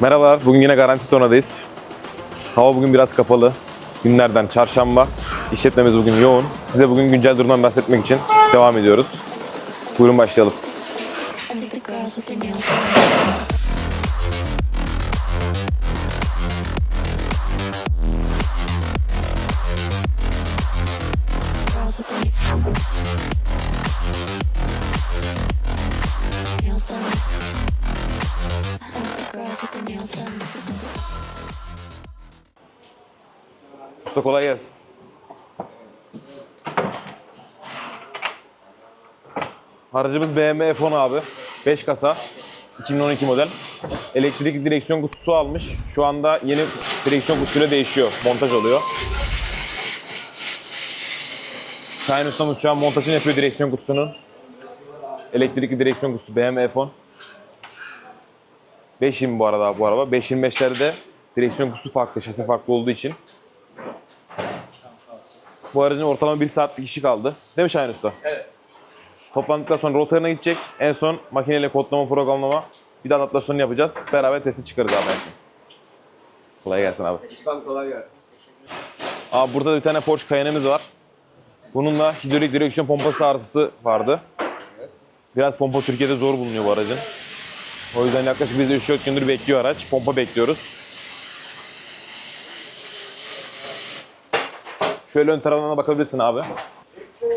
Merhabalar, bugün yine Garanti Tona'dayız. Hava bugün biraz kapalı. Günlerden çarşamba. İşletmemiz bugün yoğun. Size bugün güncel durumdan bahsetmek için devam ediyoruz. Buyurun başlayalım. Kolay gelsin. Aracımız BMW F10 abi. 5 kasa. 2012 model. Elektrik direksiyon kutusu almış. Şu anda yeni direksiyon kutusuyla değişiyor. Montaj oluyor. Şahin ustamız şu an montajını yapıyor direksiyon kutusunun. Elektrikli direksiyon kutusu BMW F10. 5.20 bu arada bu araba. 5.25'lerde direksiyon kutusu farklı, şasi farklı olduğu için. Bu aracın ortalama 1 saatlik işi kaldı. Değil mi Şahin Usta? Evet. Toplandıktan sonra rotarına gidecek. En son makineyle kodlama, programlama bir de adaptasyonu yapacağız. Beraber testi çıkarız abi. Kolay gelsin abi. Kolay gelsin. Abi burada da bir tane Porsche Cayenne'miz var. Bunun da hidrolik direksiyon pompası arızası vardı. Biraz pompa Türkiye'de zor bulunuyor bu aracın. O yüzden yaklaşık biz de 3-4 gündür bekliyor araç. Pompa bekliyoruz. Şöyle ön tarafına bakabilirsin abi.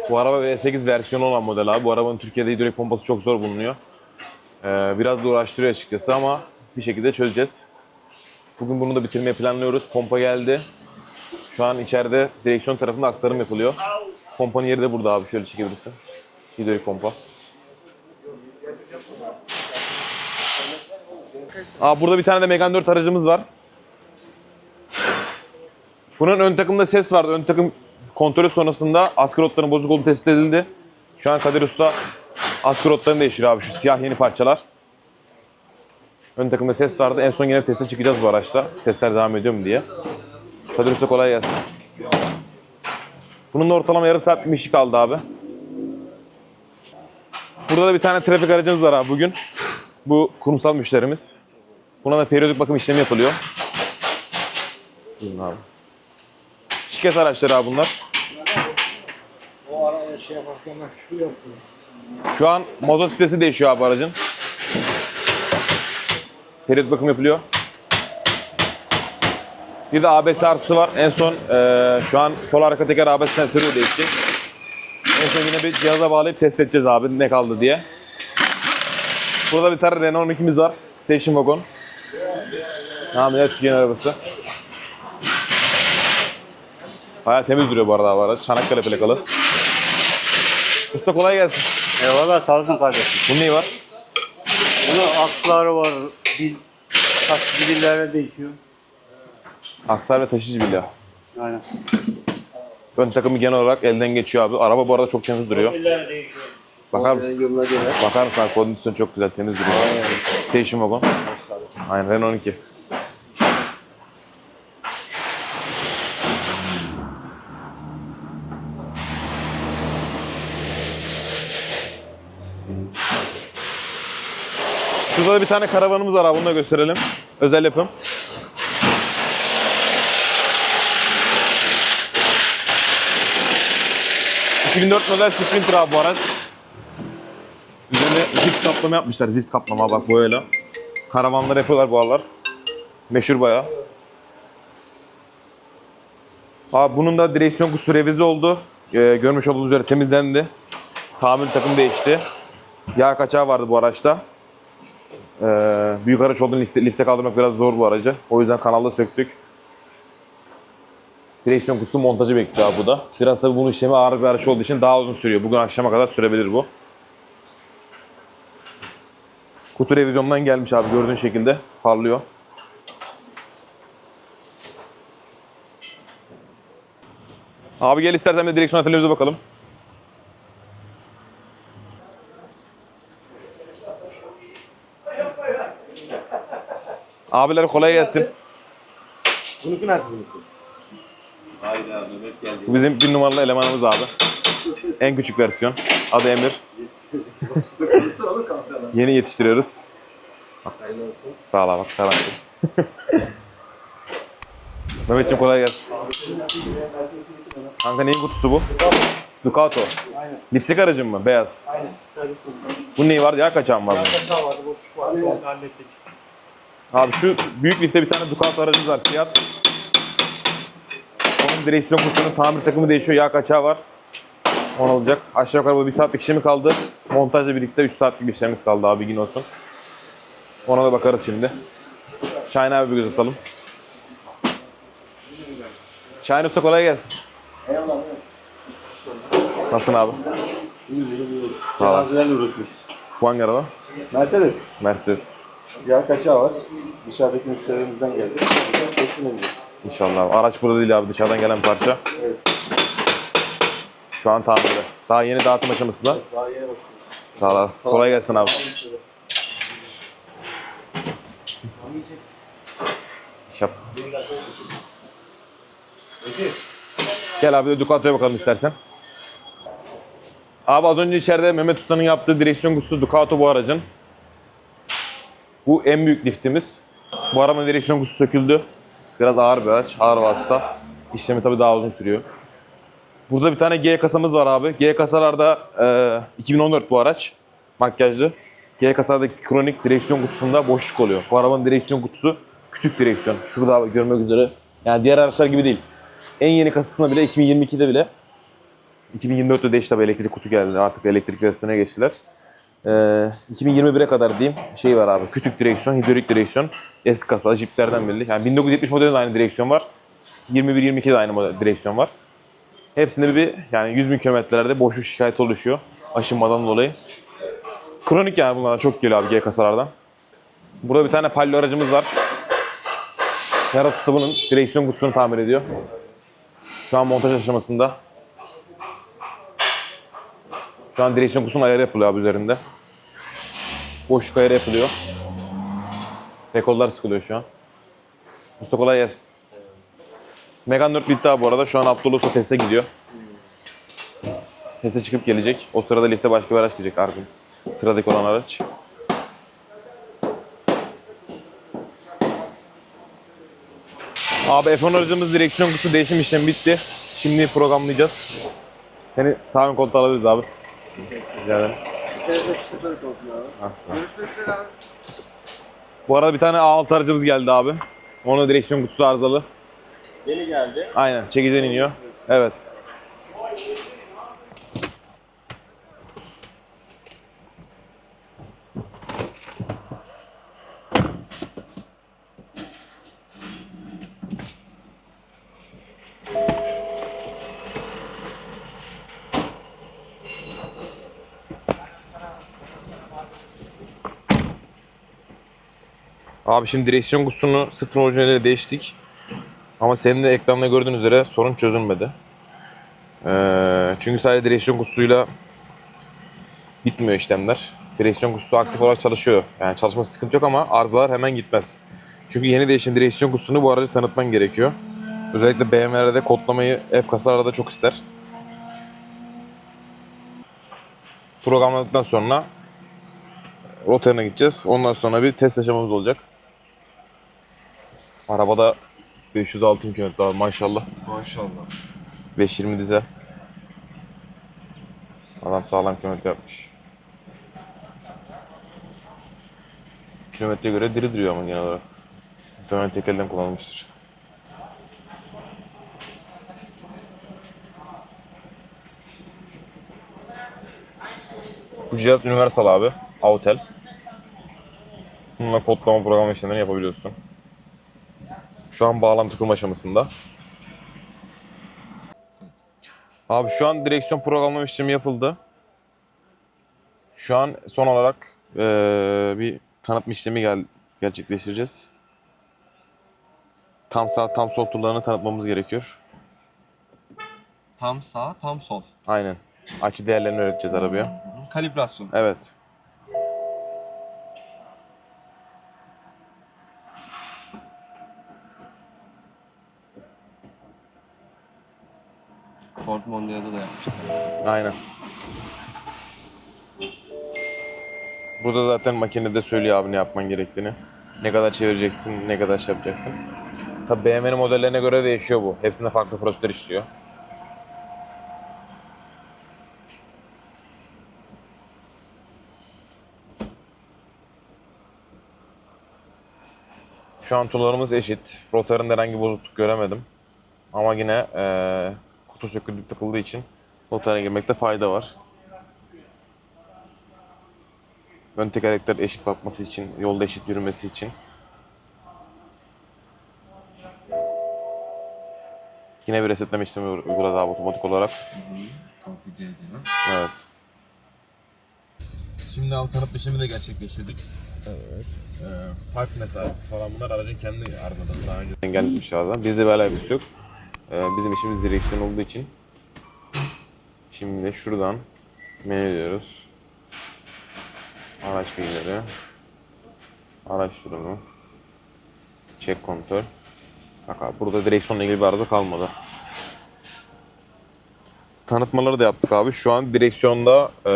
Bu araba V8 versiyonu olan model abi. Bu arabanın Türkiye'de hidrolik pompası çok zor bulunuyor. Ee, biraz da uğraştırıyor açıkçası ama bir şekilde çözeceğiz. Bugün bunu da bitirmeyi planlıyoruz. Pompa geldi. Şu an içeride direksiyon tarafında aktarım yapılıyor. Pompanın yeri de burada abi şöyle çekebilirsin. Hidrolik pompa. Aa, burada bir tane de Megane 4 aracımız var. Bunun ön takımda ses vardı. Ön takım kontrolü sonrasında askı rotların bozuk olduğu tespit edildi. Şu an Kadir Usta askı rotlarını değiştiriyor abi şu siyah yeni parçalar. Ön takımda ses vardı. En son yine teste çıkacağız bu araçta. Sesler devam ediyor mu diye. Kadir Usta kolay gelsin. Bunun da ortalama yarım saatlik bir işi kaldı abi. Burada da bir tane trafik aracımız var abi bugün. Bu kurumsal müşterimiz. Buna da periyodik bakım işlemi yapılıyor. Buyurun abi. Şirket araçları abi bunlar. O araya şey yaparken ben şu yaptım. Şu an mazot sitesi değişiyor abi aracın. Periyot bakım yapılıyor. Bir de ABS artısı var. En son eee, şu an sol arka teker ABS sensörü de değişti. En son yine bir cihaza bağlayıp test edeceğiz abi ne kaldı diye. Burada bir tane Renault 12'miz var. Station Wagon. Tamam yeni arabası. Baya temiz duruyor bu arada abi araç. Çanakkale plakalı. Usta kolay gelsin. Eyvallah sağ olsun kardeşim. Bunun neyi var? Bunun aksları var, bil, taş bilgilerle değişiyor. Aksar ve taşıyıcı bilya. Aynen. Ön takımı genel olarak elden geçiyor abi. Araba bu arada çok temiz duruyor. Bakar mısın? Bakar mısın? Kondisyon çok güzel, temiz duruyor. Station wagon. Aynen Renault 12. Şurada da bir tane karavanımız var abi. Bunu da gösterelim. Özel yapım. ...2004 model Sprinter abi bu araç. Üzerine zift kaplama yapmışlar. Zift kaplama bak böyle. Karavanlar yapıyorlar bu aralar. Meşhur bayağı. Abi bunun da direksiyon kutusu revize oldu. Ee, görmüş olduğunuz üzere temizlendi. Tamir takım değişti. Yağ kaçağı vardı bu araçta. Ee, büyük araç olduğunu lifte, lifte kaldırmak biraz zor bu aracı. O yüzden kanalda söktük. Direksiyon kutusu montajı bekliyor bu da. Biraz tabii bunun işlemi ağır bir araç olduğu için daha uzun sürüyor. Bugün akşama kadar sürebilir bu. Kutu revizyondan gelmiş abi gördüğün şekilde parlıyor. Abi gel istersen bir direksiyon atölyemize bakalım. Abiler kolay gelsin. Bununki nasıl bununki? Bu bizim bir numaralı elemanımız abi. En küçük versiyon. Adı Emir. Yeni yetiştiriyoruz. Hayırlı olsun. Sağ ol abi. Ol. Mehmetciğim kolay gelsin. Kanka neyin kutusu bu? Ducato. Aynen. Liftik aracın mı? Beyaz. Aynen. Servis oldu. Bu neyi var? Yağ kaçağı mı var? Yan bunun? kaçağı vardı, boşluk vardı. Onu hallettik. Abi şu büyük lifte bir tane Ducato aracımız var. Fiyat. Onun direksiyon kutusunun tamir takımı değişiyor. Yağ kaçağı var. On olacak. Aşağı yukarı bu bir saatlik işlemi kaldı. Montajla birlikte 3 saatlik bir işlemimiz kaldı abi gün olsun. Ona da bakarız şimdi. Şahin abi bir göz atalım. Şahin Usta kolay gelsin. Nasılsın abi? Sağ ol. Uğraşıyoruz. Bu hangi araba? Mercedes. Mercedes. Yağ kaçağı var. Dışarıdaki müşterilerimizden geldi. Teslim edeceğiz. İnşallah. Araç burada değil abi dışarıdan gelen parça. Şu an tamirde. Daha yeni dağıtım aşamasında. Daha yeni başlıyoruz. Sağ ol abi. Kolay gelsin abi. İş yap. Gel abi de Ducato'ya bakalım istersen. Abi az önce içeride Mehmet Usta'nın yaptığı direksiyon kutusu Ducato bu aracın. Bu en büyük liftimiz. Bu arabanın direksiyon kutusu söküldü. Biraz ağır bir araç, ağır vasıta. İşlemi tabii daha uzun sürüyor. Burada bir tane G kasamız var abi. G kasalarda e, 2014 bu araç. Makyajlı. G kasalardaki kronik direksiyon kutusunda boşluk oluyor. Bu arabanın direksiyon kutusu küçük direksiyon. Şurada görmek üzere. Yani diğer araçlar gibi değil. En yeni kasasında bile 2022'de bile 2024'te değişti tabii elektrik kutu geldi. Artık elektrik versiyona geçtiler. Ee, 2021'e kadar diyeyim şey var abi. Kütük direksiyon, hidrolik direksiyon. Eski kasa, jiplerden belli. Yani 1970 modelinde de aynı direksiyon var. 21-22'de de aynı model, direksiyon var. Hepsinde bir yani 100 bin kilometrelerde boşluk şikayeti oluşuyor. Aşınmadan dolayı. Kronik yani bunlardan çok geliyor abi G kasalardan. Burada bir tane Palio aracımız var. Serhat Usta bunun direksiyon kutusunu tamir ediyor. Şu an montaj aşamasında. Şu an direksiyon kutusunun ayarı yapılıyor abi üzerinde. Boşluk ayarı yapılıyor. Rekollar sıkılıyor şu an. Usta kolay gelsin. Megane 4 bitti abi bu arada. Şu an Abdullah Usta teste gidiyor. Teste çıkıp gelecek. O sırada lifte başka bir araç gelecek Argun. Sıradaki olan araç. Abi F10 aracımız direksiyon kutusu değişim işlemi bitti. Şimdi programlayacağız. Seni sağ ön koltuğa alabiliriz abi. Rica ederim. Ah, sağ ol. Bu arada bir tane A6 aracımız geldi abi. Onun direksiyon kutusu arızalı. Yeni geldi. Aynen çekiciden iniyor. Evet. Abi şimdi direksiyon kutusunu sıfır orijinaliyle değiştik. Ama senin de ekranda gördüğün üzere sorun çözülmedi. Ee, çünkü sadece direksiyon kutusuyla bitmiyor işlemler. Direksiyon kutusu aktif olarak çalışıyor. Yani çalışması sıkıntı yok ama arızalar hemen gitmez. Çünkü yeni değişen direksiyon kutusunu bu aracı tanıtman gerekiyor. Özellikle BMW'de kodlamayı F kasalarda çok ister. Programladıktan sonra rotarına gideceğiz. Ondan sonra bir test aşamamız olacak. Arabada 506 kilometre abi maşallah. Maşallah. 520 dizel. Adam sağlam kilometre yapmış. Kilometreye göre diri duruyor ama genel olarak. Muhtemelen tekelden kullanılmıştır. Bu cihaz universal abi. Autel. Bununla kodlama program işlemlerini yapabiliyorsun. Şu an bağlantı kurma aşamasında. Abi şu an direksiyon programlama işlemi yapıldı. Şu an son olarak eee, bir tanıtma işlemi gel gerçekleştireceğiz. Tam sağ tam sol turlarını tanıtmamız gerekiyor. Tam sağ, tam sol. Aynen. Açı değerlerini öğreteceğiz arabaya. Kalibrasyon. Evet. Mondial'da da yapmışlar. Aynen. Burada zaten makinede söylüyor abi ne yapman gerektiğini. Ne kadar çevireceksin, ne kadar şey yapacaksın. Tabi BMW'nin modellerine göre değişiyor bu. Hepsinde farklı prosedür işliyor. Şu an turlarımız eşit. Rotarında herhangi bozukluk göremedim. Ama yine eee kutu söküldük takıldığı için rotara girmekte fayda var. Ön tekerlekler eşit bakması için, yolda eşit yürümesi için. Yine bir resetleme işlemi uyguladı abi otomatik olarak. Evet. Şimdi abi tanıtma işlemi de gerçekleştirdik. Evet. Ee, park mesafesi falan bunlar aracın kendi arızaları daha önce engellemiş abi. Bizde bir alakası yok. Ee, bizim işimiz direksiyon olduğu için. Şimdi de şuradan menü diyoruz. Araç bilgileri. Araç durumu. Check kontrol. Bak abi burada direksiyonla ilgili bir arıza kalmadı. Tanıtmaları da yaptık abi. Şu an direksiyonda e,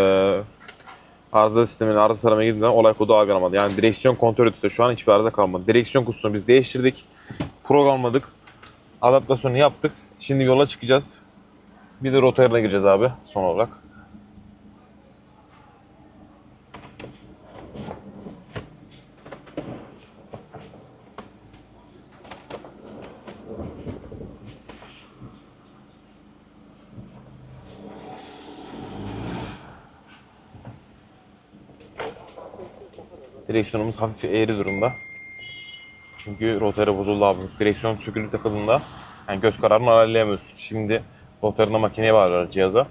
arıza sistemine arıza taramaya girdiğinden olay kodu algılamadı. Yani direksiyon kontrol ötesi şu an hiçbir arıza kalmadı. Direksiyon kutusunu biz değiştirdik. Programladık. Adaptasyonu yaptık. Şimdi yola çıkacağız. Bir de rotayına gireceğiz abi son olarak. Direksiyonumuz hafif eğri durumda. Çünkü rotara bozuldu abi. Direksiyon sökülüp takıldığında yani göz kararını ayarlayamıyorsun. Şimdi rotarına makineye bağlıyorlar cihaza.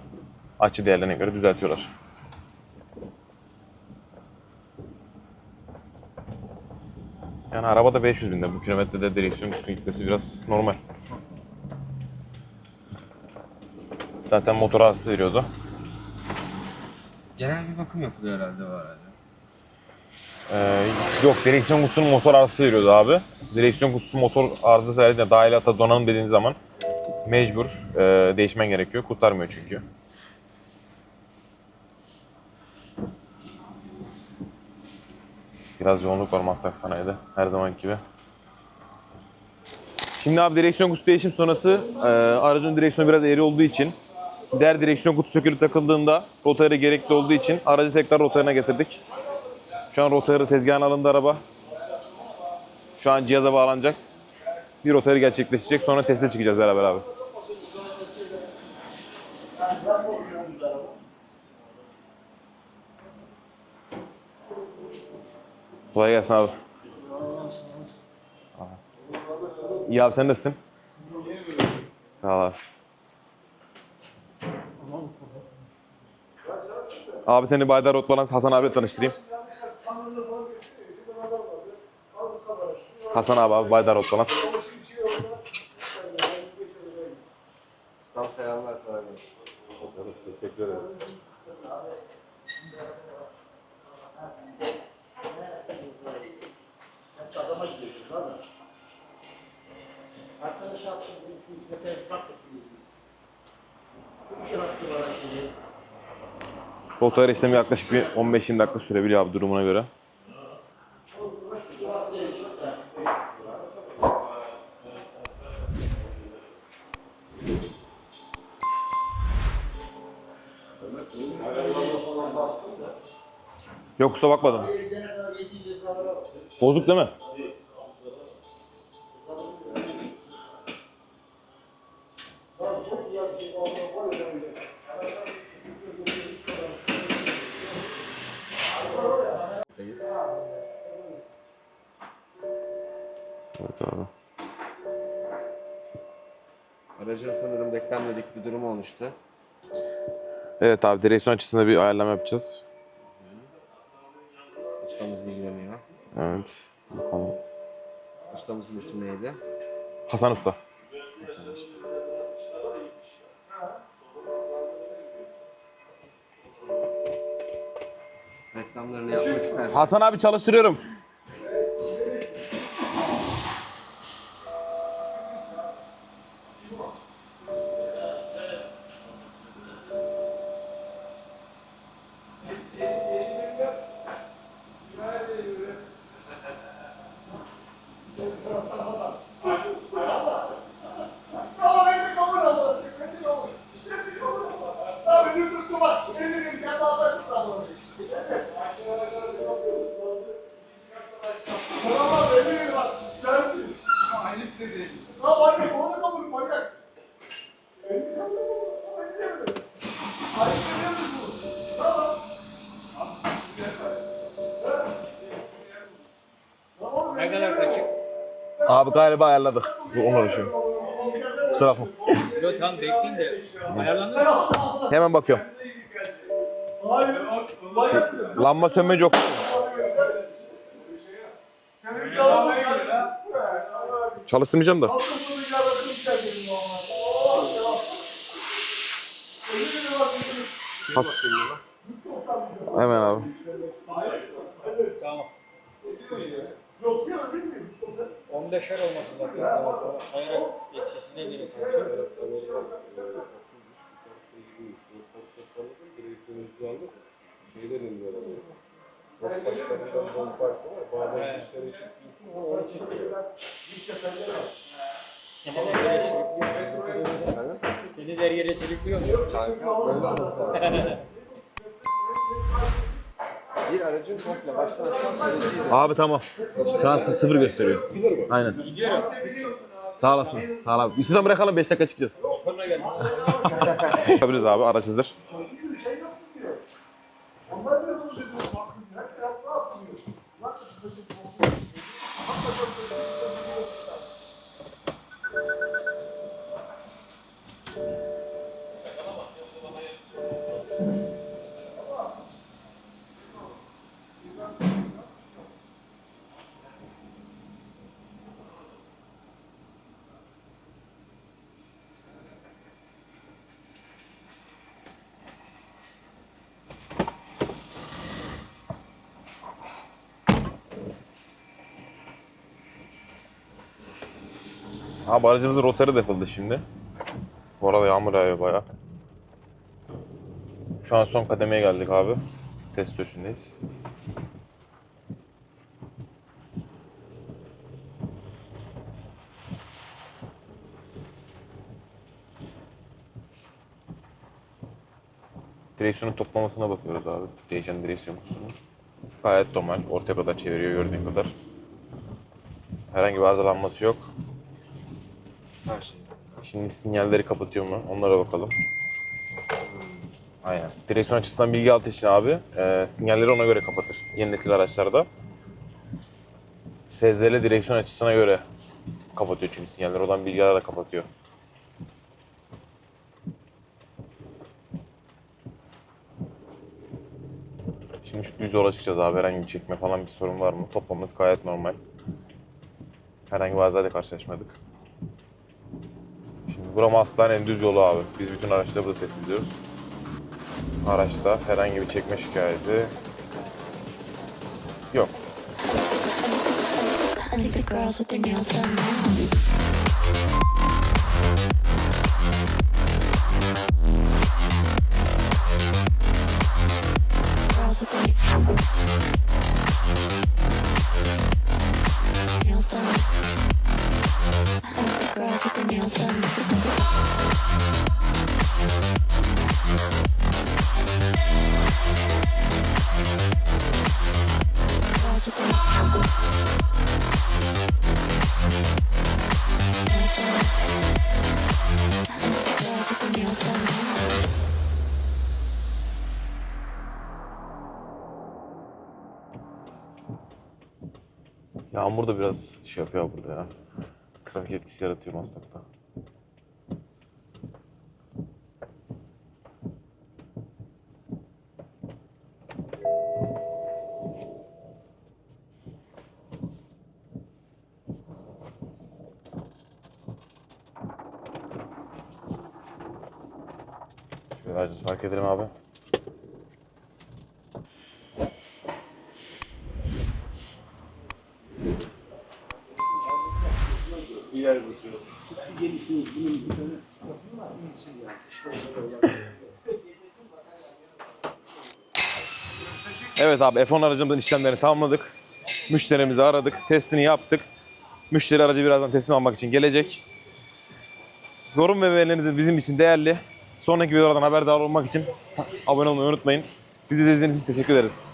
Açı değerlerine göre düzeltiyorlar. Yani arabada 500 binde. Bu kilometrede direksiyon üstüne gitmesi biraz normal. Zaten motor arızası veriyordu. Genel bir bakım yapılıyor herhalde bu arada. Ee, yok direksiyon kutusunun motor arızası veriyordu abi. Direksiyon kutusu motor arızası verdiğinde dahil hata donanım dediğiniz zaman mecbur e, değişmen gerekiyor. Kurtarmıyor çünkü. Biraz yoğunluk var Maslak sanayide her zaman gibi. Şimdi abi direksiyon kutusu değişim sonrası e, aracın direksiyonu biraz eğri olduğu için diğer direksiyon kutusu sökülüp takıldığında rotayla gerekli olduğu için aracı tekrar rotayına getirdik. Şu an rotarı tezgahına alındı araba. Şu an cihaza bağlanacak. Bir rotarı gerçekleşecek. Sonra teste çıkacağız beraber abi. Kolay gelsin abi. İyi abi sen nasılsın? Sağ ol abi. Abi seni Baydar Road Balans Hasan abiyle tanıştırayım. Hasan abi abi Baydar Road Balans. Rotor işlemi yaklaşık bir 15-20 dakika sürebiliyor abi durumuna göre. Yok kusura bakmadım. Bozuk değil mi? Evet abi. Aracın sanırım beklenmedik bir durum olmuştu. Evet abi direksiyon açısında bir ayarlama yapacağız. Ustamız ilgileniyor. Evet. Bakalım. Ustamızın ismi neydi? Hasan Usta. Hasan işte. Reklamlarını yapmak istersen. Hasan abi çalıştırıyorum. Galiba ayarladık. Bu onu uğraşıyorum. Kusura bakma. Yok tamam bekleyin de. Ayarlandı mı? Hemen bakıyorum. Şey, lamba sönmeci yok. Çalıştırmayacağım da. Has. Hemen abi. Tamam. 15'er olması lazım. Sayarak yetişesine gerekiyor. Şeyden iniyor. Çok başlarından don farkı var. Bazen dişleri çıkıyorsun ama onu. Seni de her yere sürüklüyor mu? Bir aracın komple baştan aşağı Abi tamam. Şu an sıfır gösteriyor. Sıfır mı? Aynen. Gidiyorum. Sağ olasın. Sağ ol abi. İstiyorsan bırakalım 5 dakika çıkacağız. Yapabiliriz abi. Araç hazır. Abi aracımızın rotarı da şimdi. Bu arada yağmur yağıyor bayağı. Şu an son kademeye geldik abi. Test sürüşündeyiz. Direksiyonun toplamasına bakıyoruz abi. Değişen direksiyon kutusunu. Gayet normal. Ortaya kadar çeviriyor gördüğün kadar. Herhangi bir arızalanması yok. Her şey. Şimdi sinyalleri kapatıyor mu? Onlara bakalım. Aynen. Direksiyon açısından bilgi altı için abi e, sinyalleri ona göre kapatır. Yeni nesil araçlarda. SZL direksiyon açısına göre kapatıyor çünkü sinyaller olan bilgilerle kapatıyor. Şimdi şu düz yola çıkacağız abi. Herhangi bir çekme falan bir sorun var mı? Toplamamız gayet normal. Herhangi bir arızayla karşılaşmadık. Buram Aslan en düz yolu abi. Biz bütün araçları burada test ediyoruz. Araçta herhangi bir çekme şikayeti yok. Girls with their nails done. Yağmur da biraz şey yapıyor burada ya. Trafik etkisi yaratıyor Maslak'ta. Şöyle fark edelim abi. Evet abi F10 aracımızın işlemlerini tamamladık. Müşterimizi aradık, testini yaptık. Müşteri aracı birazdan teslim almak için gelecek. Yorum ve verileriniz bizim için değerli. Sonraki videolardan haberdar olmak için abone olmayı unutmayın. Bizi izlediğiniz için teşekkür ederiz.